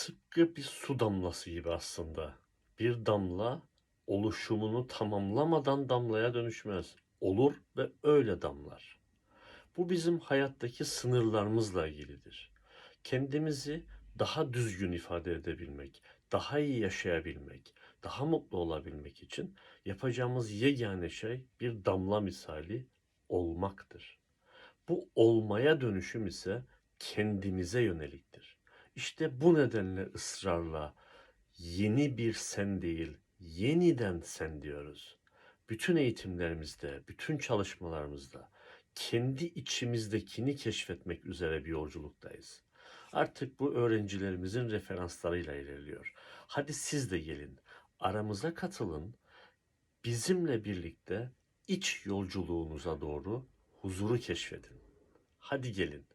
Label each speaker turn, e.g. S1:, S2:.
S1: tıpkı bir su damlası gibi aslında. Bir damla oluşumunu tamamlamadan damlaya dönüşmez. Olur ve öyle damlar. Bu bizim hayattaki sınırlarımızla ilgilidir. Kendimizi daha düzgün ifade edebilmek, daha iyi yaşayabilmek, daha mutlu olabilmek için yapacağımız yegane şey bir damla misali olmaktır. Bu olmaya dönüşüm ise kendimize yöneliktir. İşte bu nedenle ısrarla yeni bir sen değil, yeniden sen diyoruz. Bütün eğitimlerimizde, bütün çalışmalarımızda kendi içimizdekini keşfetmek üzere bir yolculuktayız. Artık bu öğrencilerimizin referanslarıyla ilerliyor. Hadi siz de gelin, aramıza katılın, bizimle birlikte iç yolculuğunuza doğru huzuru keşfedin. Hadi gelin.